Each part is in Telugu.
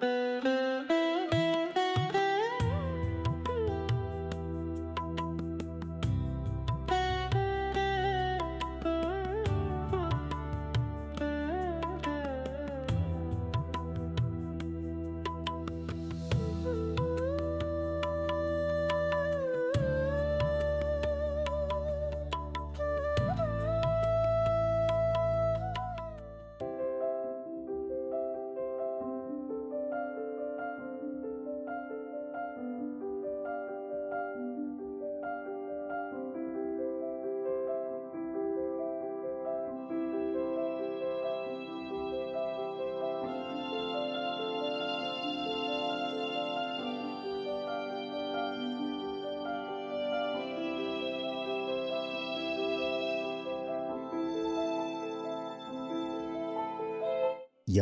Música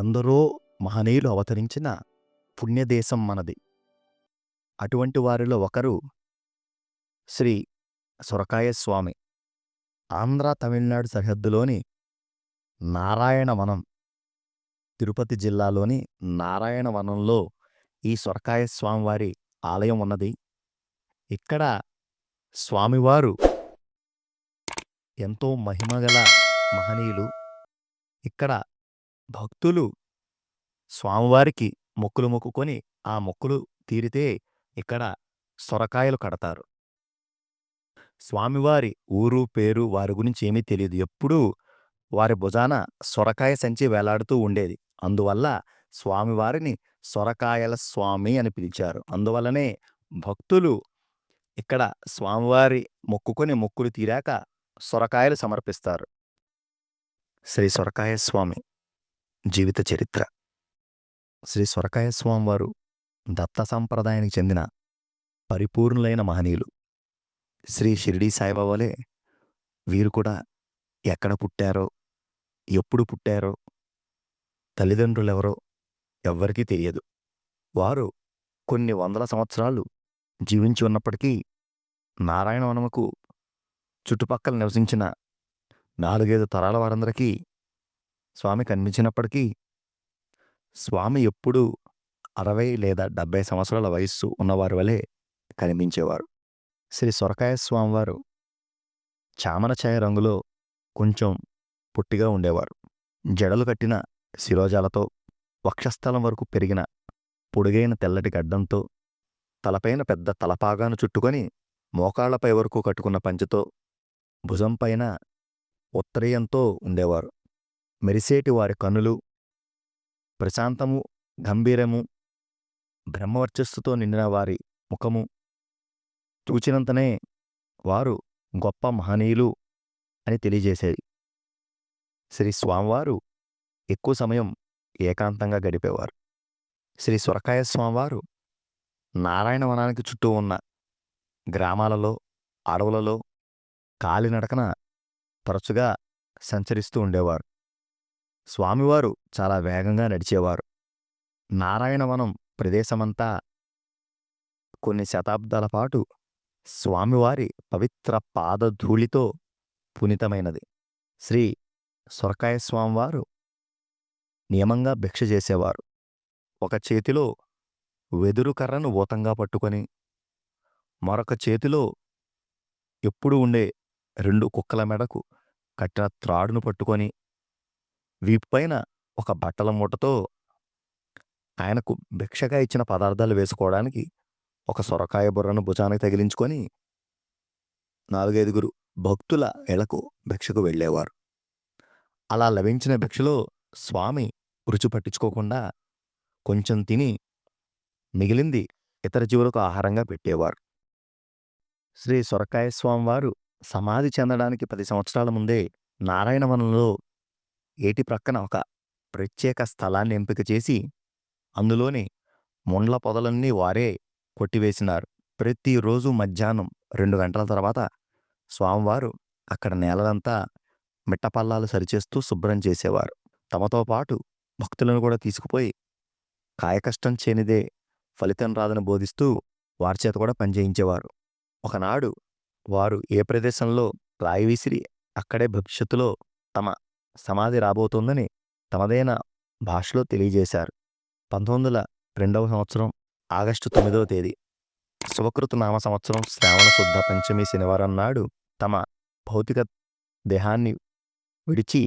ఎందరో మహనీయులు అవతరించిన పుణ్యదేశం మనది. అటువంటి వారిలో ఒకరు శ్రీ సొరకాయ స్వామి. ఆంధ్ర, తమిళనాడు సరిహద్దులోని నారాయణవనం, తిరుపతి జిల్లాలోని నారాయణవనంలో ఈ సొరకాయ స్వామివారి ఆలయం ఉన్నది. ఇక్కడ స్వామివారు ఎంతో మహిమగల మహనీయులు. ఇక్కడ భక్తులు స్వామివారికి మొక్కులు మొక్కుకొని ఆ మొక్కులు తీరితే ఇక్కడ సొరకాయలు కడతారు. స్వామివారి ఊరు, పేరు వారి గురించి ఏమీ తెలియదు ఎప్పుడూ వారి భుజాన సొరకాయ సంచి వేలాడుతూ ఉండేది. అందువల్ల స్వామివారిని సొరకాయల స్వామి అని పిలిచారు. అందువల్లనే భక్తులు ఇక్కడ స్వామివారి మొక్కుకొని మొక్కులు తీరాక సొరకాయలు సమర్పిస్తారు. శ్రీ సొరకాయ స్వామి జీవిత చరిత్ర శ్రీ సొరకాయ స్వామివారు దత్త సంప్రదాయానికి చెందిన పరిపూర్ణులైన మహనీయులు. శ్రీ షిరిడీ సాయిబాబాలే వీరు కూడా ఎక్కడ పుట్టారో, ఎప్పుడు పుట్టారో, తల్లిదండ్రులెవరో ఎవ్వరికీ తెలియదు. వారు కొన్ని వందల సంవత్సరాలు జీవించి ఉన్నప్పటికీ నారాయణవనముకు చుట్టుపక్కల నివసించిన నాలుగైదు తరాల వారందరికీ స్వామి కనిపించినప్పటికీ స్వామి ఎప్పుడూ అరవై లేదా డెబ్బై సంవత్సరాల వయస్సు ఉన్నవారి వలె కనిపించేవారు. శ్రీ సొరకాయ స్వామివారు చామన ఛాయ రంగులో కొంచెం పుట్టిగా ఉండేవారు. జడలు కట్టిన శిరోజాలతో, వక్షస్థలం వరకు పెరిగిన పొడుగైన తెల్లటి గడ్డంతో, తలపైన పెద్ద తలపాగాను చుట్టుకొని మోకాళ్ళపై వరకు కట్టుకున్న పంచెతో, భుజంపైన ఉత్తరీయంతో ఉండేవారు. మెరిసేటి వారి కనులు ప్రశాంతము, గంభీరము, బ్రహ్మవర్చస్సుతో నిండిన వారి ముఖము చూచినంతనే వారు గొప్ప మహనీయులు అని తెలియజేసేది. శ్రీ స్వామివారు ఎక్కువ సమయం ఏకాంతంగా గడిపేవారు. శ్రీ సొరకాయ స్వామివారు నారాయణవనానికి చుట్టూ ఉన్న గ్రామాలలో, అడవులలో కాలినడకన తరచుగా సంచరిస్తూ ఉండేవారు. స్వామివారు చాలా వేగంగా నడిచేవారు. నారాయణవనం ప్రదేశమంతా కొన్ని శతాబ్దాల పాటు స్వామివారి పవిత్ర పాదధూళితో పునితమైనది శ్రీ సొరకాయ స్వామివారు నియమంగా భిక్ష చేసేవారు. ఒక చేతిలో వెదురు కర్రను ఊతంగా పట్టుకొని, మరొక చేతిలో ఎప్పుడూ ఉండే రెండు కుక్కల మెడకు కట్టిన త్రాడును పట్టుకొని, వీపుపైన ఒక బట్టల మూటతో ఆయనకు భిక్షగా ఇచ్చిన పదార్థాలు వేసుకోవడానికి ఒక సొరకాయ బుర్రను భుజానికి తగిలించుకొని నాలుగైదుగురు భక్తుల ఇళ్ళకు భిక్షకు వెళ్ళేవారు. అలా లభించిన భిక్షలో స్వామి రుచి పట్టించుకోకుండా కొంచెం తిని మిగిలింది ఇతర జీవులకు ఆహారంగా పెట్టేవారు. శ్రీ సొరకాయ స్వామివారు సమాధి చెందడానికి పది సంవత్సరాల ముందే నారాయణవనంలో ఏటి ప్రక్కన ఒక ప్రత్యేక స్థలాన్ని ఎంపిక చేసి అందులోని ముండ్ల పొదలన్నీ వారే కొట్టివేసినారు. ప్రతిరోజు మధ్యాహ్నం రెండు గంటల తర్వాత స్వామివారు అక్కడ నేలనంతా మిట్టపల్లాలు సరిచేస్తూ శుభ్రం చేసేవారు. తమతో పాటు భక్తులను కూడా తీసుకుపోయి కాయకష్టం చేనిదే ఫలితం రాదని బోధిస్తూ వారి చేత కూడా పనిచేయించేవారు. ఒకనాడు వారు ఏ ప్రదేశంలో రాయి విసిరి అక్కడే భవిష్యత్తులో తమ సమాధి రాబోతోందని తమదైన భాషలో తెలియజేశారు. పంతొమ్మిది వందల రెండవ సంవత్సరం ఆగస్టు తొమ్మిదవ తేదీ. శుభకృత నామ సంవత్సరం శ్రావణ శుద్ధ పంచమి శనివారం నాడు తమ భౌతిక దేహాన్ని విడిచి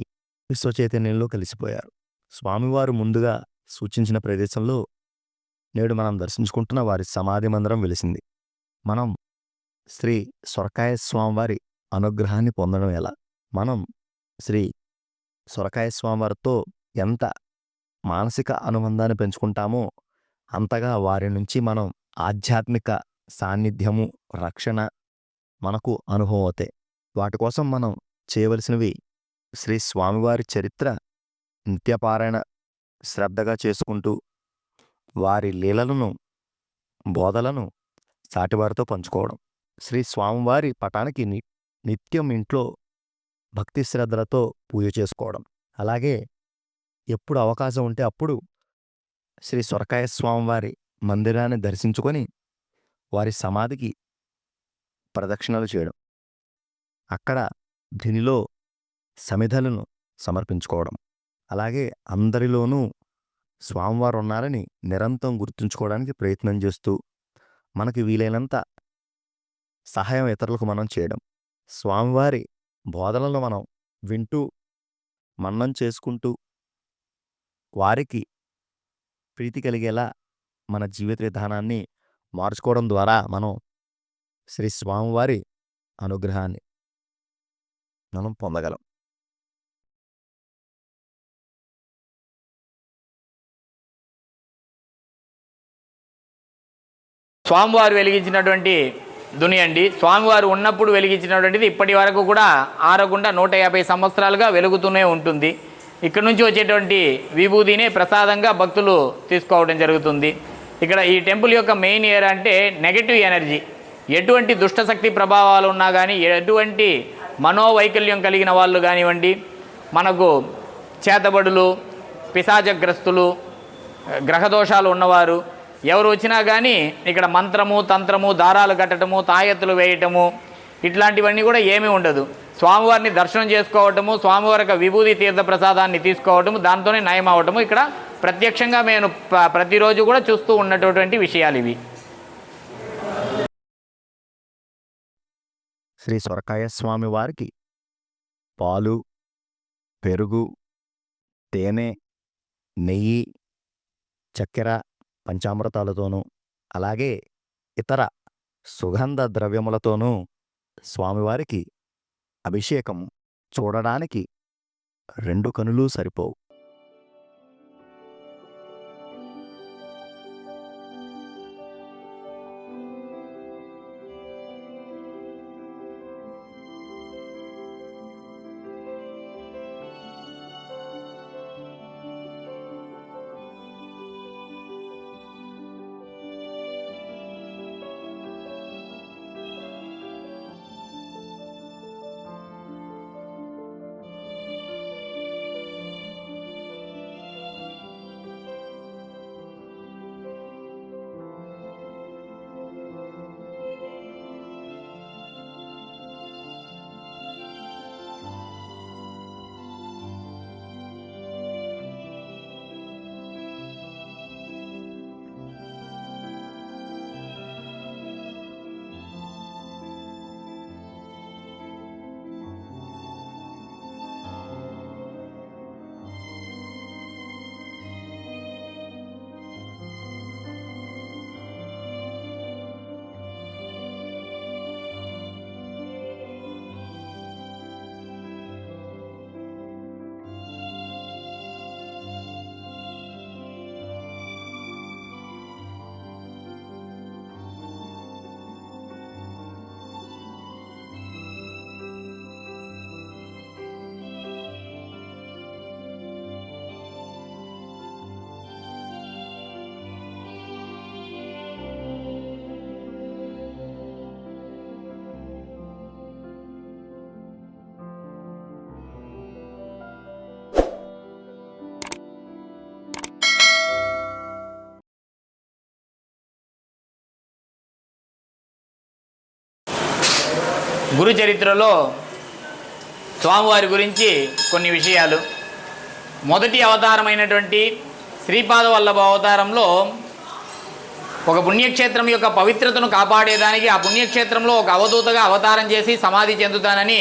విశ్వచైతన్యంలో కలిసిపోయారు. స్వామివారు ముందుగా సూచించిన ప్రదేశంలో నేడు మనం దర్శించుకుంటున్న వారి సమాధి మందిరం వెలిసింది. మనం శ్రీ స్వర్కాయ స్వామివారి అనుగ్రహాన్ని పొందడం ఎలా? మనం శ్రీ సొరకాయ స్వామివారితో ఎంత మానసిక అనుబంధాన్ని పెంచుకుంటామో అంతగా వారి నుంచి మనం ఆధ్యాత్మిక సాన్నిధ్యము రక్షణ మనకు అనుభవం అవుతాయి. వాటి కోసం మనం చేయవలసినవి శ్రీ స్వామివారి చరిత్ర నిత్యపారాయణ శ్రద్ధగా చేసుకుంటూ వారి లీలలను బోధలను సాటివారితో పంచుకోవడం. శ్రీ స్వామివారి పటానికి నిత్యం ఇంట్లో భక్తి శ్రద్ధలతో పూజ చేసుకోవడం. అలాగే ఎప్పుడు అవకాశం ఉంటే అప్పుడు శ్రీ సొరకాయ స్వామివారి మందిరాన్ని దర్శించుకొని వారి సమాధికి ప్రదక్షిణలు చేయడం. అక్కడ దీనిలో సమిధలను సమర్పించుకోవడం. అలాగే అందరిలోనూ స్వామివారు ఉన్నారని నిరంతరం గుర్తుంచుకోవడానికి ప్రయత్నం చేస్తూ మనకి వీలైనంత సహాయం ఇతరులకు మనం చేయడం. స్వామివారి బోధనలు మనం వింటూ మన్నం చేసుకుంటూ వారికి ప్రీతి కలిగేలా మన జీవిత విధానాన్ని మార్చుకోవడం ద్వారా మనం శ్రీ స్వామివారి అనుగ్రహాన్ని మనం పొందగలం. స్వామివారు వెలిగించినటువంటి దుని అండి. స్వామివారు ఉన్నప్పుడు వెలిగించినటువంటిది ఇప్పటి వరకు కూడా ఆరకుండా నూట యాభై సంవత్సరాలుగా వెలుగుతూనే ఉంటుంది. ఇక్కడ నుంచి వచ్చేటువంటి విభూదినే ప్రసాదంగా భక్తులు తీసుకోవడం జరుగుతుంది. ఇక్కడ ఈ టెంపుల్ యొక్క మెయిన్ ఇయర్ అంటే నెగటివ్ ఎనర్జీ. ఎటువంటి దుష్టశక్తి ప్రభావాలు ఉన్నా కానీ ఎటువంటి మనోవైకల్యం కలిగిన వాళ్ళు కానివ్వండి మనకు చేతబడులు పిశాచగ్రస్తులు గ్రహదోషాలు ఉన్నవారు ఎవరు వచ్చినా కానీ ఇక్కడ మంత్రము తంత్రము దారాలు కట్టడము తాయెత్తులు వేయటము ఇట్లాంటివన్నీ కూడా ఏమీ ఉండదు. స్వామివారిని దర్శనం చేసుకోవటము స్వామివారి యొక్క విభూతి తీర్థ ప్రసాదాన్ని తీసుకోవటము దాంతోనే నయం అవటము ఇక్కడ ప్రత్యక్షంగా నేను ప- ప్రతిరోజు కూడా చూస్తూ ఉన్నటువంటి విషయాలు ఇవి. శ్రీ సొరకాయ స్వామి వారికి పాలు పెరుగు తేనె నెయ్యి చక్కెర పంచామృతాలతోనూ అలాగే ఇతర సుగంధ ద్రవ్యములతోనూ స్వామివారికి అభిషేకం చూడడానికి రెండు కనులు సరిపోవు. గురు చరిత్రలో స్వామివారి గురించి కొన్ని విషయాలు. మొదటి అవతారమైనటువంటి శ్రీపాద వల్లభ అవతారంలో ఒక పుణ్యక్షేత్రం యొక్క పవిత్రతను కాపాడేదానికి ఆ పుణ్యక్షేత్రంలో ఒక అవధూతగా అవతారం చేసి సమాధి చెందుతానని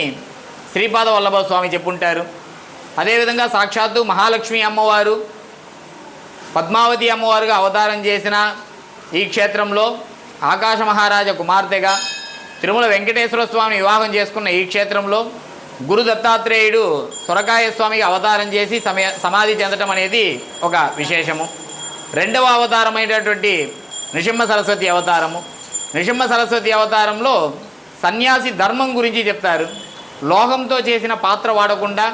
శ్రీపాద వల్లభ స్వామి చెప్పుంటారు. అదేవిధంగా సాక్షాత్తు మహాలక్ష్మి అమ్మవారు పద్మావతి అమ్మవారుగా అవతారం చేసిన ఈ క్షేత్రంలో ఆకాశ మహారాజ కుమార్తెగా తిరుమల వెంకటేశ్వర స్వామి వివాహం చేసుకున్న ఈ క్షేత్రంలో గురు దత్తాత్రేయుడు సొరకాయ స్వామికి అవతారం చేసి సమయ సమాధి చెందటం అనేది ఒక విశేషము. రెండవ అవతారమైనటువంటి నృసింహ సరస్వతి అవతారము. నృసింహ సరస్వతి అవతారంలో సన్యాసి ధర్మం గురించి చెప్తారు. లోహంతో చేసిన పాత్ర వాడకుండా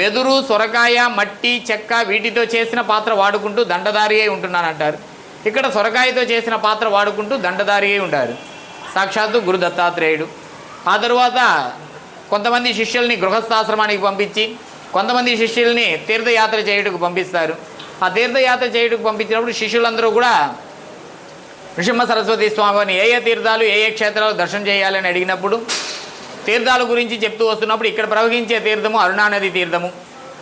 వెదురు సొరకాయ మట్టి చెక్క వీటితో చేసిన పాత్ర వాడుకుంటూ దండదారి అయి ఉంటున్నానంటారు. ఇక్కడ సొరకాయతో చేసిన పాత్ర వాడుకుంటూ దండదారి అయి ఉంటారు సాక్షాత్తు గురు దత్తాత్రేయుడు. ఆ తరువాత కొంతమంది శిష్యుల్ని గృహస్థాశ్రమానికి పంపించి కొంతమంది శిష్యుల్ని తీర్థయాత్ర చేయుటకు పంపిస్తారు. ఆ తీర్థయాత్ర చేయుటకు పంపించినప్పుడు శిష్యులందరూ కూడా నృసింహ సరస్వతి స్వామిని ఏ ఏ తీర్థాలు ఏ ఏ క్షేత్రాలు దర్శనం చేయాలని అడిగినప్పుడు తీర్థాల గురించి చెప్తూ వస్తున్నప్పుడు ఇక్కడ ప్రవహించే తీర్థము అరుణానది తీర్థము.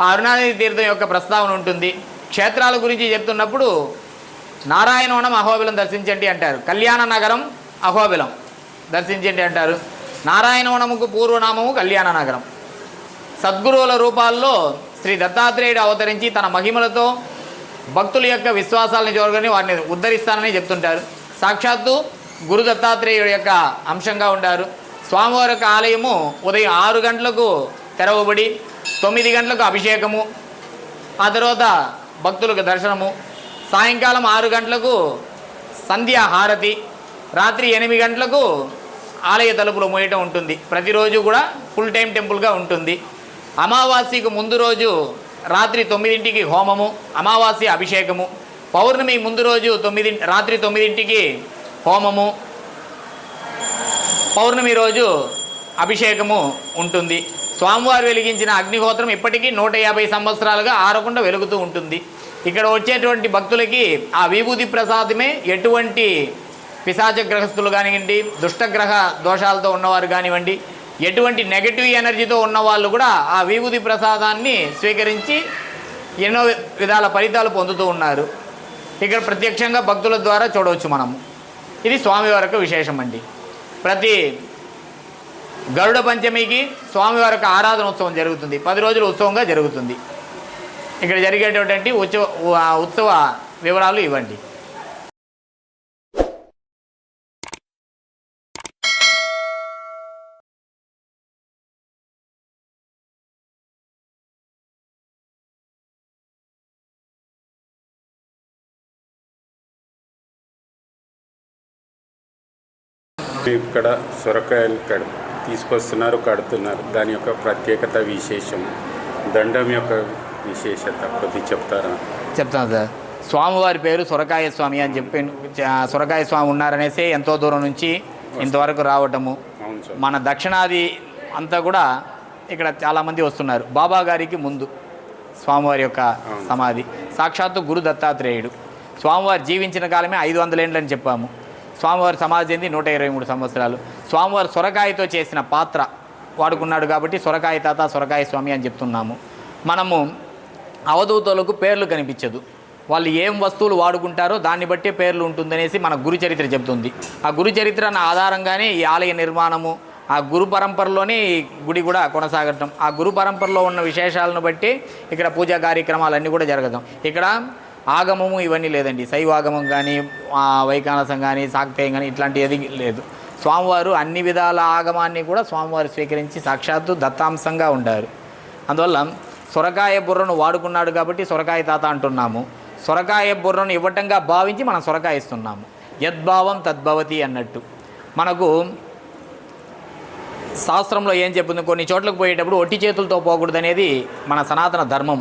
ఆ అరుణానది తీర్థం యొక్క ప్రస్తావన ఉంటుంది. క్షేత్రాల గురించి చెప్తున్నప్పుడు నారాయణవనం అహోబిలం దర్శించండి అంటారు. కళ్యాణ నగరం అహోబిలం. దర్శించండి అంటారు? నారాయణవనముకు పూర్వనామము కళ్యాణ నగరం. సద్గురువుల రూపాల్లో శ్రీ దత్తాత్రేయుడు అవతరించి తన మహిమలతో భక్తుల యొక్క విశ్వాసాలను చూరగని వారిని ఉద్ధరిస్తానని చెప్తుంటారు. సాక్షాత్తు గురు దత్తాత్రేయుడు యొక్క అంశంగా ఉంటారు. స్వామివారి యొక్క ఆలయము ఉదయం ఆరు గంటలకు తెరవబడి తొమ్మిది గంటలకు అభిషేకము ఆ తర్వాత భక్తులకు దర్శనము సాయంకాలం ఆరు గంటలకు సంధ్యా హారతి రాత్రి ఎనిమిది గంటలకు ఆలయ తలుపులు మోయటం ఉంటుంది. ప్రతిరోజు కూడా ఫుల్ టైం టెంపుల్గా ఉంటుంది. అమావాస్యకు ముందు రోజు రాత్రి తొమ్మిదింటికి హోమము అమావాస్య అభిషేకము. పౌర్ణమి ముందు రోజు తొమ్మిది రాత్రి తొమ్మిదింటికి హోమము. పౌర్ణమి రోజు అభిషేకము ఉంటుంది. స్వామివారు వెలిగించిన అగ్నిహోత్రం ఇప్పటికీ నూట యాభై సంవత్సరాలుగా ఆరకుండా వెలుగుతూ ఉంటుంది. ఇక్కడ వచ్చేటువంటి భక్తులకి ఆ విభూతి ప్రసాదమే ఎటువంటి పిశాచ గ్రహస్థులు కానివ్వండి దుష్టగ్రహ దోషాలతో ఉన్నవారు కానివ్వండి ఎటువంటి నెగటివ్ ఎనర్జీతో ఉన్న వాళ్ళు కూడా ఆ విభూతి ప్రసాదాన్ని స్వీకరించి ఎన్నో విధాల ఫలితాలు పొందుతూ ఉన్నారు. ఇక్కడ ప్రత్యక్షంగా భక్తుల ద్వారా చూడవచ్చు మనము. ఇది స్వామివారి యొక్క విశేషం అండి. ప్రతి గరుడ పంచమికి స్వామివారి యొక్క ఆరాధన ఉత్సవం జరుగుతుంది. పది రోజుల ఉత్సవంగా జరుగుతుంది. ఇక్కడ జరిగేటటువంటి ఉత్సవ ఉత్సవ వివరాలు ఇవ్వండి. ఇక్కడ సొరకాయలు కడ తీసుకొస్తున్నారు కడుతున్నారు. దాని యొక్క ప్రత్యేకత విశేషం. దండం యొక్క విశేషత కొద్ది చెప్తారా? చెప్తాను సార్. స్వామివారి పేరు సొరకాయ స్వామి అని చెప్పి సొరకాయ స్వామి ఉన్నారనేసి ఎంతో దూరం నుంచి ఇంతవరకు రావటము. మన దక్షిణాది అంతా కూడా ఇక్కడ చాలామంది వస్తున్నారు. బాబా గారికి ముందు స్వామివారి యొక్క సమాధి. సాక్షాత్తు గురు దత్తాత్రేయుడు. స్వామివారు జీవించిన కాలమే ఐదు వందల ఏండ్లని చెప్పాము. స్వామివారి సమాధింది నూట ఇరవై మూడు సంవత్సరాలు. స్వామివారు సొరకాయతో చేసిన పాత్ర వాడుకున్నాడు కాబట్టి సొరకాయ తాత సొరకాయ స్వామి అని చెప్తున్నాము. మనము అవధూతలకు పేర్లు కనిపించదు. వాళ్ళు ఏం వస్తువులు వాడుకుంటారో దాన్ని బట్టే పేర్లు ఉంటుందనేసి మన గురు చరిత్ర చెబుతుంది ఆ గురు చరిత్ర ఆధారంగానే ఈ ఆలయ నిర్మాణము ఆ గురు పరంపరలోనే ఈ గుడి కూడా కొనసాగటం. ఆ గురు పరంపరలో ఉన్న విశేషాలను బట్టి ఇక్కడ పూజా కార్యక్రమాలన్నీ కూడా జరగదాం ఇక్కడ ఆగమము ఇవన్నీ లేదండి. శైవాగమం కానీ వైకానసం కానీ సాక్తేయం కానీ ఇట్లాంటి ఏది లేదు. స్వామివారు అన్ని విధాల ఆగమాన్ని కూడా స్వామివారు స్వీకరించి సాక్షాత్తు దత్తాంశంగా ఉంటారు అందువల్ల సొరకాయ బుర్రను వాడుకున్నాడు కాబట్టి సొరకాయ తాత అంటున్నాము. సొరకాయ బుర్రను ఇవ్వటంగా భావించి మనం సొరకాయ ఇస్తున్నాము. యద్భావం తద్భవతి అన్నట్టు. మనకు శాస్త్రంలో ఏం చెప్పింది? కొన్ని చోట్లకు పోయేటప్పుడు ఒట్టి చేతులతో పోకూడదు అనేది మన సనాతన ధర్మం.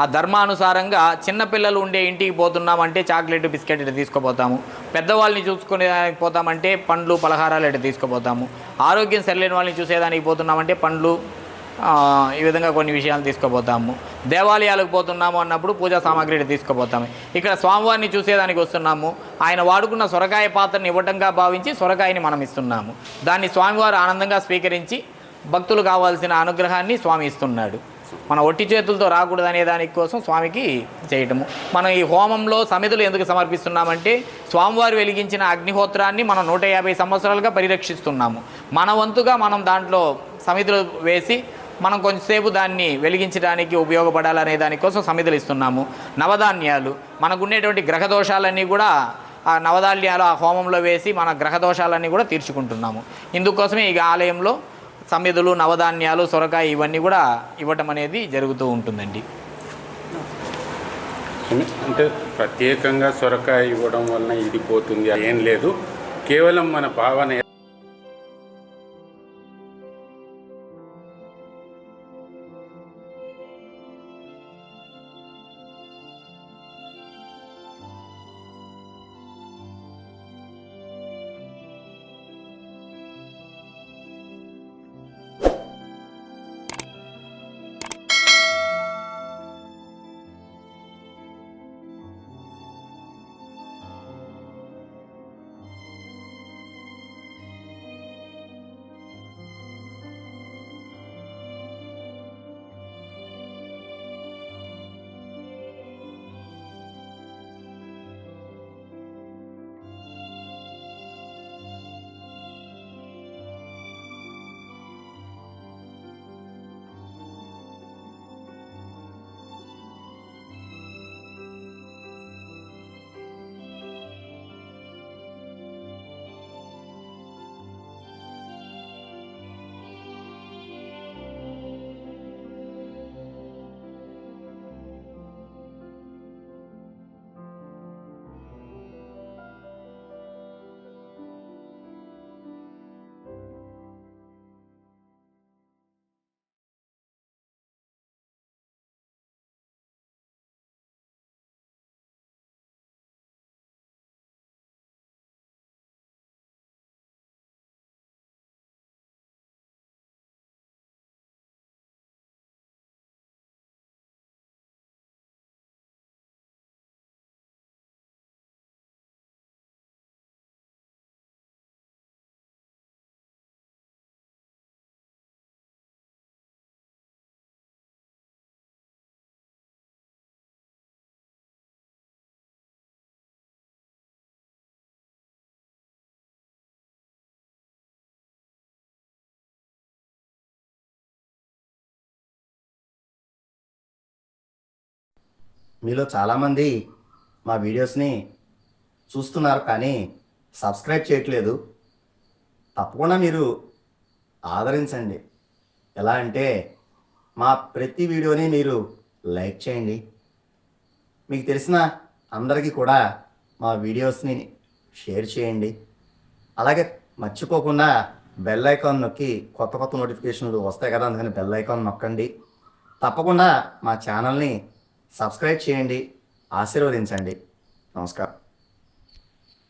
ఆ ధర్మానుసారంగా చిన్నపిల్లలు ఉండే ఇంటికి పోతున్నామంటే చాక్లెట్ బిస్కెట్ ఇటు తీసుకుపోతాము పెద్దవాళ్ళని చూసుకునేదానికి పోతామంటే పండ్లు పలహారాలు ఇటు తీసుకుపోతాము ఆరోగ్యం సరిలేని వాళ్ళని చూసేదానికి పోతున్నామంటే పండ్లు ఈ విధంగా కొన్ని విషయాలు తీసుకుపోతాము దేవాలయాలకు పోతున్నాము అన్నప్పుడు పూజా సామాగ్రి తీసుకుపోతాము ఇక్కడ స్వామివారిని చూసేదానికి వస్తున్నాము. ఆయన వాడుకున్న సొరకాయ పాత్రని ఇవ్వటంగా భావించి సొరకాయని మనం ఇస్తున్నాము. దాన్ని స్వామివారు ఆనందంగా స్వీకరించి భక్తులు కావాల్సిన అనుగ్రహాన్ని స్వామి ఇస్తున్నాడు. మన ఒట్టి చేతులతో రాకూడదు అనే స్వామికి చేయటము. మనం ఈ హోమంలో సమితులు ఎందుకు సమర్పిస్తున్నామంటే స్వామివారు వెలిగించిన అగ్నిహోత్రాన్ని మనం నూట యాభై సంవత్సరాలుగా పరిరక్షిస్తున్నాము. మన వంతుగా మనం దాంట్లో సమితులు వేసి మనం కొంచెంసేపు దాన్ని వెలిగించడానికి ఉపయోగపడాలనే దానికోసం సమితులు ఇస్తున్నాము. నవధాన్యాలు మనకు గ్రహదోషాలన్నీ గ్రహ దోషాలన్నీ కూడా ఆ నవధాన్యాలు ఆ హోమంలో వేసి మన గ్రహ దోషాలన్నీ కూడా తీర్చుకుంటున్నాము. ఇందుకోసమే ఈ ఆలయంలో సమిధులు నవధాన్యాలు సొరకాయ ఇవన్నీ కూడా ఇవ్వటం అనేది జరుగుతూ ఉంటుందండి. అంటే ప్రత్యేకంగా సొరకాయ ఇవ్వడం వలన ఇది పోతుంది ఏం లేదు. కేవలం మన భావన మీలో చాలామంది మా వీడియోస్ని చూస్తున్నారు కానీ సబ్స్క్రైబ్ చేయట్లేదు. తప్పకుండా మీరు ఆదరించండి. ఎలా అంటే మా ప్రతి వీడియోని మీరు లైక్ చేయండి. మీకు తెలిసిన అందరికీ కూడా మా వీడియోస్ని షేర్ చేయండి. అలాగే మర్చిపోకుండా బెల్ ఐకాన్ నొక్కి కొత్త కొత్త నోటిఫికేషన్లు వస్తాయి కదా అందుకని బెల్ ఐకాన్ నొక్కండి. తప్పకుండా మా ఛానల్ని సబ్స్క్రైబ్ చేయండి ఆశీర్వదించండి. నమస్కారం.